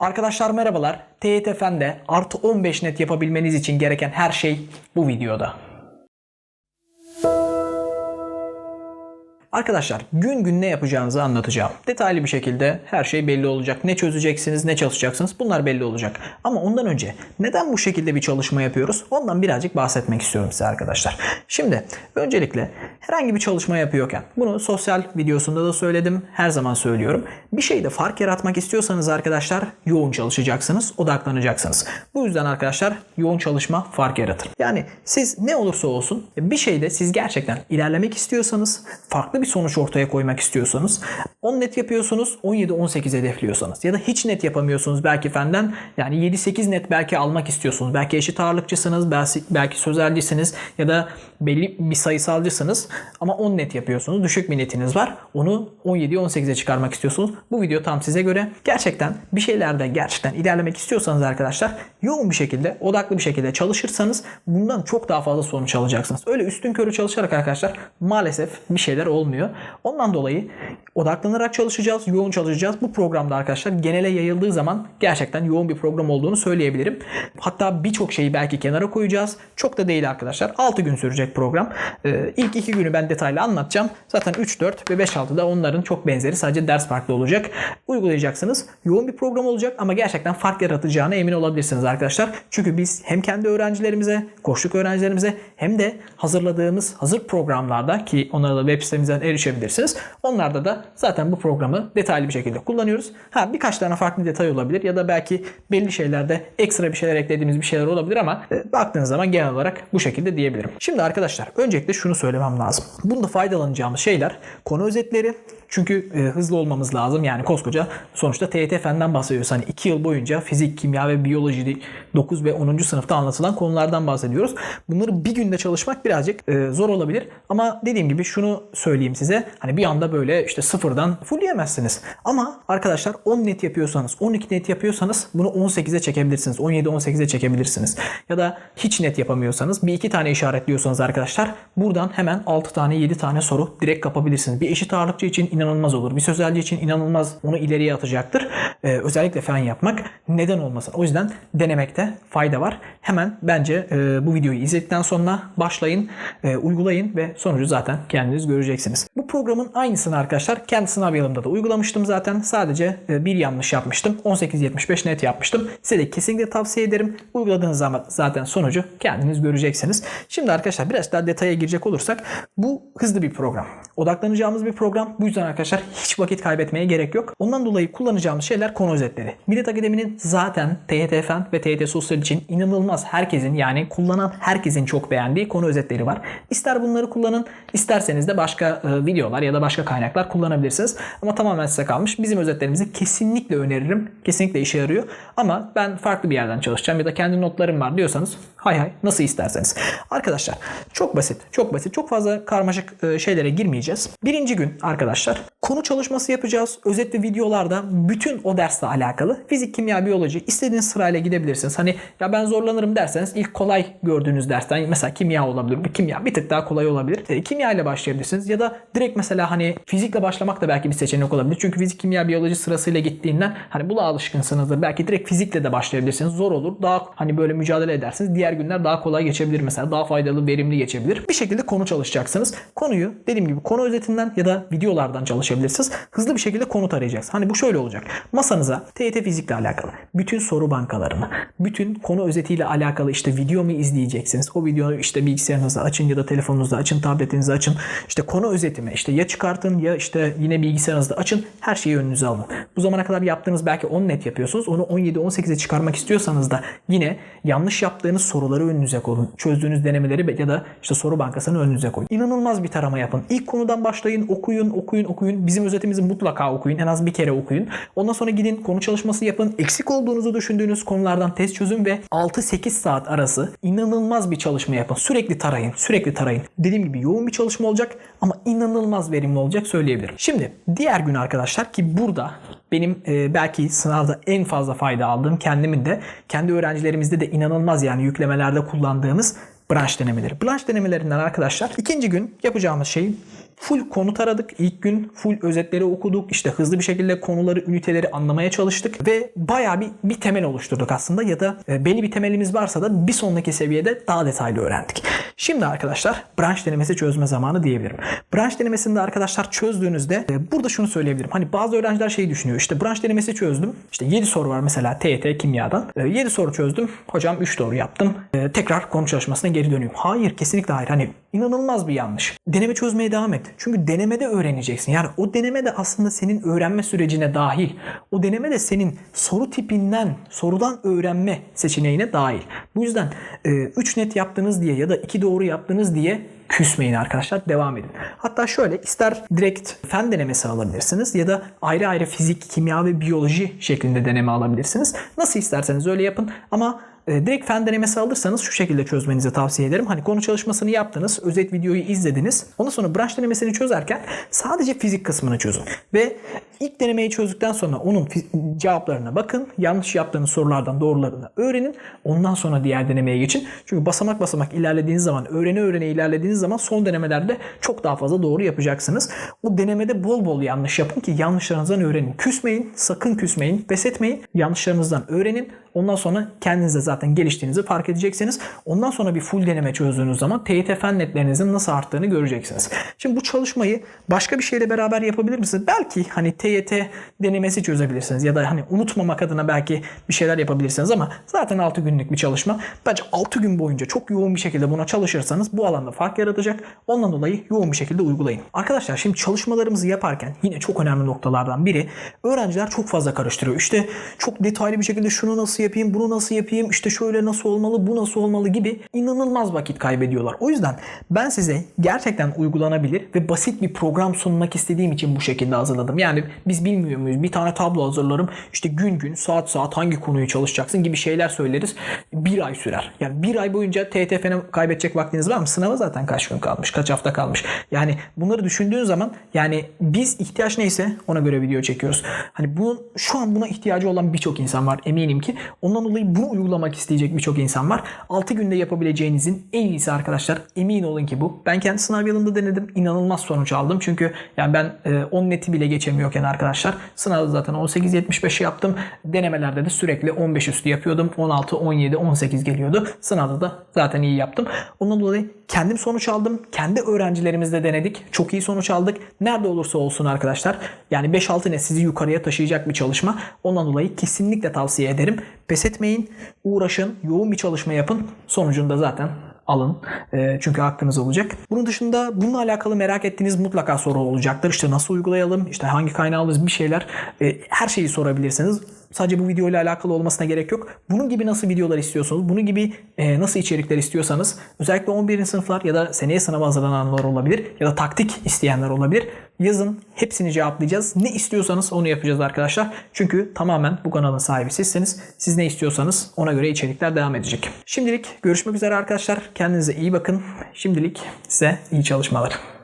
Arkadaşlar merhabalar. TYT Fen'de artı 15 net yapabilmeniz için gereken her şey bu videoda. Arkadaşlar gün gün ne yapacağınızı anlatacağım. Detaylı bir şekilde her şey belli olacak. Ne çözeceksiniz, ne çalışacaksınız bunlar belli olacak. Ama ondan önce neden bu şekilde bir çalışma yapıyoruz? Ondan birazcık bahsetmek istiyorum size arkadaşlar. Şimdi öncelikle herhangi bir çalışma yapıyorken bunu sosyal videosunda da söyledim. Her zaman söylüyorum. Bir şeyde fark yaratmak istiyorsanız arkadaşlar yoğun çalışacaksınız, odaklanacaksınız. Bu yüzden arkadaşlar yoğun çalışma fark yaratır. Yani siz ne olursa olsun bir şeyde siz gerçekten ilerlemek istiyorsanız, farklı bir sonuç ortaya koymak istiyorsanız, 10 net yapıyorsunuz, 17-18 hedefliyorsanız ya da hiç net yapamıyorsunuz belki fenden yani 7-8 net belki almak istiyorsunuz. Belki eşit ağırlıkçısınız, belki, belki sözelcisiniz ya da belli bir sayısalcısınız ama 10 net yapıyorsunuz. Düşük bir netiniz var. Onu 17-18'e çıkarmak istiyorsunuz. Bu video tam size göre. Gerçekten bir şeylerde gerçekten ilerlemek istiyorsanız arkadaşlar yoğun bir şekilde, odaklı bir şekilde çalışırsanız bundan çok daha fazla sonuç alacaksınız. Öyle üstün körü çalışarak arkadaşlar maalesef bir şeyler olmuyor. Ondan dolayı odaklanarak çalışacağız, yoğun çalışacağız. Bu programda arkadaşlar genele yayıldığı zaman gerçekten yoğun bir program olduğunu söyleyebilirim. Hatta birçok şeyi belki kenara koyacağız. Çok da değil arkadaşlar. 6 gün sürecek program. Ee, ilk 2 günü ben detaylı anlatacağım. Zaten 3, 4 ve 5, 6'da onların çok benzeri. Sadece ders farklı olacak. Uygulayacaksınız. Yoğun bir program olacak ama gerçekten fark yaratacağına emin olabilirsiniz arkadaşlar. Çünkü biz hem kendi öğrencilerimize, koçluk öğrencilerimize hem de hazırladığımız hazır programlarda ki onlara da web sitemizden erişebilirsiniz. Onlarda da zaten bu programı detaylı bir şekilde kullanıyoruz. Ha birkaç tane farklı detay olabilir ya da belki belli şeylerde ekstra bir şeyler eklediğimiz bir şeyler olabilir ama e, baktığınız zaman genel olarak bu şekilde diyebilirim. Şimdi arkadaşlar öncelikle şunu söylemem lazım. Bunda faydalanacağımız şeyler konu özetleri, çünkü e, hızlı olmamız lazım. Yani koskoca sonuçta TYT fenden bahsediyoruz. Hani 2 yıl boyunca fizik, kimya ve biyoloji 9 ve 10. sınıfta anlatılan konulardan bahsediyoruz. Bunları bir günde çalışmak birazcık e, zor olabilir. Ama dediğim gibi şunu söyleyeyim size. Hani bir anda böyle işte sıfırdan fullleyemezsiniz. Ama arkadaşlar 10 net yapıyorsanız, 12 net yapıyorsanız bunu 18'e çekebilirsiniz. 17-18'e çekebilirsiniz. Ya da hiç net yapamıyorsanız bir iki tane işaretliyorsanız arkadaşlar buradan hemen 6 tane 7 tane soru direkt kapabilirsiniz. Bir eşit ağırlıkçı için inanılmaz olur. Bir sözelci için inanılmaz onu ileriye atacaktır. Ee, özellikle fen yapmak neden olmasın. O yüzden denemekte fayda var. Hemen bence e, bu videoyu izledikten sonra başlayın, e, uygulayın ve sonucu zaten kendiniz göreceksiniz. Bu programın aynısını arkadaşlar kendi sınav yılımda da uygulamıştım zaten. Sadece e, bir yanlış yapmıştım. 18.75 net yapmıştım. Size de kesinlikle tavsiye ederim. Uyguladığınız zaman zaten sonucu kendiniz göreceksiniz. Şimdi arkadaşlar biraz daha detaya girecek olursak bu hızlı bir program. Odaklanacağımız bir program. Bu yüzden arkadaşlar hiç vakit kaybetmeye gerek yok. Ondan dolayı kullanacağımız şeyler konu özetleri. Millet Akademi'nin zaten TYT Fen ve TYT Sosyal için inanılmaz herkesin yani kullanan herkesin çok beğendiği konu özetleri var. İster bunları kullanın, isterseniz de başka e, videolar ya da başka kaynaklar kullanabilirsiniz. Ama tamamen size kalmış. Bizim özetlerimizi kesinlikle öneririm. Kesinlikle işe yarıyor. Ama ben farklı bir yerden çalışacağım ya da kendi notlarım var diyorsanız hay hay nasıl isterseniz. Arkadaşlar çok basit, çok basit. Çok fazla karmaşık e, şeylere girmeyeceğiz. Birinci gün arkadaşlar konu çalışması yapacağız. Özet ve videolarda bütün o dersle alakalı fizik, kimya, biyoloji istediğiniz sırayla gidebilirsiniz. Hani ya ben zorlanırım derseniz ilk kolay gördüğünüz dersten mesela kimya olabilir. Bu kimya bir tık daha kolay olabilir. E, kimya ile başlayabilirsiniz ya da direkt mesela hani fizikle başlamak da belki bir seçenek olabilir. Çünkü fizik, kimya, biyoloji sırasıyla gittiğinden hani buna alışkınsınızdır. Belki direkt fizikle de başlayabilirsiniz. Zor olur. Daha hani böyle mücadele edersiniz. Diğer günler daha kolay geçebilir mesela. Daha faydalı, verimli geçebilir. Bir şekilde konu çalışacaksınız. Konuyu dediğim gibi konu özetinden ya da videolardan çalışabilirsiniz. Hızlı bir şekilde konut arayacaksınız. Hani bu şöyle olacak. Masanıza TYT fizikle alakalı bütün soru bankalarını, bütün konu özetiyle alakalı işte video mu izleyeceksiniz? O videoyu işte bilgisayarınızda açın ya da telefonunuzda açın, tabletinizde açın. İşte konu özetimi işte ya çıkartın ya işte yine bilgisayarınızda açın. Her şeyi önünüze alın. Bu zamana kadar yaptığınız belki 10 net yapıyorsunuz. Onu 17-18'e çıkarmak istiyorsanız da yine yanlış yaptığınız soruları önünüze koyun. Çözdüğünüz denemeleri ya da işte soru bankasını önünüze koyun. İnanılmaz bir tarama yapın. İlk konudan başlayın, okuyun, okuyun, okuyun. Bizim özetimizi mutlaka okuyun. En az bir kere okuyun. Ondan sonra gidin konu çalışması yapın. Eksik olduğunuzu düşündüğünüz konulardan test çözün ve 6-8 saat arası inanılmaz bir çalışma yapın. Sürekli tarayın, sürekli tarayın. Dediğim gibi yoğun bir çalışma olacak ama inanılmaz verimli olacak söyleyebilirim. Şimdi diğer gün arkadaşlar ki burada benim e, belki sınavda en fazla fayda aldığım kendimin de kendi öğrencilerimizde de inanılmaz yani yüklemelerde kullandığımız branş denemeleri. Branş denemelerinden arkadaşlar ikinci gün yapacağımız şey full konu taradık. İlk gün full özetleri okuduk. İşte hızlı bir şekilde konuları, üniteleri anlamaya çalıştık ve bayağı bir, bir temel oluşturduk aslında ya da e, belli bir temelimiz varsa da bir sonraki seviyede daha detaylı öğrendik. Şimdi arkadaşlar branş denemesi çözme zamanı diyebilirim. Branş denemesinde arkadaşlar çözdüğünüzde e, burada şunu söyleyebilirim. Hani bazı öğrenciler şeyi düşünüyor. İşte branş denemesi çözdüm. İşte 7 soru var mesela TYT kimyadan. E, 7 soru çözdüm. Hocam 3 doğru yaptım. E, tekrar konu çalışmasına geri dönüyorum. Hayır kesinlikle hayır. Hani inanılmaz bir yanlış. Deneme çözmeye devam et. Çünkü denemede öğreneceksin. Yani o deneme de aslında senin öğrenme sürecine dahil. O deneme de senin soru tipinden, sorudan öğrenme seçeneğine dahil. Bu yüzden 3 net yaptınız diye ya da 2 doğru yaptınız diye küsmeyin arkadaşlar. Devam edin. Hatta şöyle ister direkt fen denemesi alabilirsiniz ya da ayrı ayrı fizik, kimya ve biyoloji şeklinde deneme alabilirsiniz. Nasıl isterseniz öyle yapın ama e, direkt fen denemesi alırsanız şu şekilde çözmenizi tavsiye ederim. Hani konu çalışmasını yaptınız, özet videoyu izlediniz. Ondan sonra branş denemesini çözerken sadece fizik kısmını çözün. Ve ilk denemeyi çözdükten sonra onun cevaplarına bakın. Yanlış yaptığınız sorulardan doğrularını öğrenin. Ondan sonra diğer denemeye geçin. Çünkü basamak basamak ilerlediğiniz zaman, öğrene öğrene ilerlediğiniz zaman son denemelerde çok daha fazla doğru yapacaksınız. O denemede bol bol yanlış yapın ki yanlışlarınızdan öğrenin. Küsmeyin, sakın küsmeyin, pes etmeyin. Yanlışlarınızdan öğrenin. Ondan sonra kendinizde zaten geliştiğinizi fark edeceksiniz. Ondan sonra bir full deneme çözdüğünüz zaman TYT fen netlerinizin nasıl arttığını göreceksiniz. Şimdi bu çalışmayı başka bir şeyle beraber yapabilir misiniz? Belki hani TYT denemesi çözebilirsiniz ya da hani unutmamak adına belki bir şeyler yapabilirsiniz ama zaten 6 günlük bir çalışma. Bence 6 gün boyunca çok yoğun bir şekilde buna çalışırsanız bu alanda fark yaratacak. Ondan dolayı yoğun bir şekilde uygulayın. Arkadaşlar şimdi çalışmalarımızı yaparken yine çok önemli noktalardan biri öğrenciler çok fazla karıştırıyor. İşte çok detaylı bir şekilde şunu nasıl yapayım, bunu nasıl yapayım, işte şöyle nasıl olmalı, bu nasıl olmalı gibi inanılmaz vakit kaybediyorlar. O yüzden ben size gerçekten uygulanabilir ve basit bir program sunmak istediğim için bu şekilde hazırladım. Yani biz bilmiyor muyuz? Bir tane tablo hazırlarım. İşte gün gün, saat saat hangi konuyu çalışacaksın gibi şeyler söyleriz. Bir ay sürer. Yani bir ay boyunca TTF'ne kaybedecek vaktiniz var mı? Sınava zaten kaç gün kalmış, kaç hafta kalmış. Yani bunları düşündüğün zaman yani biz ihtiyaç neyse ona göre video çekiyoruz. Hani bu şu an buna ihtiyacı olan birçok insan var eminim ki. Ondan dolayı bunu uygulamak isteyecek birçok insan var. 6 günde yapabileceğinizin en iyisi arkadaşlar. Emin olun ki bu. Ben kendi sınav yılında denedim. İnanılmaz sonuç aldım. Çünkü yani ben e, 10 neti bile geçemiyorken arkadaşlar sınavda zaten 18-75 yaptım. Denemelerde de sürekli 15 üstü yapıyordum. 16, 17, 18 geliyordu. Sınavda da zaten iyi yaptım. Ondan dolayı kendim sonuç aldım. Kendi öğrencilerimizle denedik. Çok iyi sonuç aldık. Nerede olursa olsun arkadaşlar. Yani 5-6 net sizi yukarıya taşıyacak bir çalışma. Ondan dolayı kesinlikle tavsiye ederim. Pes etmeyin. Uğraşın. Yoğun bir çalışma yapın. Sonucunda zaten alın. E, çünkü hakkınız olacak. Bunun dışında bununla alakalı merak ettiğiniz mutlaka soru olacaktır. İşte nasıl uygulayalım? İşte hangi kaynağı alırız? Bir şeyler. E, her şeyi sorabilirsiniz. Sadece bu video ile alakalı olmasına gerek yok. Bunun gibi nasıl videolar istiyorsanız, bunun gibi e, nasıl içerikler istiyorsanız özellikle 11. sınıflar ya da seneye sınava hazırlananlar olabilir ya da taktik isteyenler olabilir. Yazın hepsini cevaplayacağız. Ne istiyorsanız onu yapacağız arkadaşlar. Çünkü tamamen bu kanalın sahibi sizsiniz. Siz ne istiyorsanız ona göre içerikler devam edecek. Şimdilik görüşmek üzere arkadaşlar. Kendinize iyi bakın. Şimdilik size iyi çalışmalar.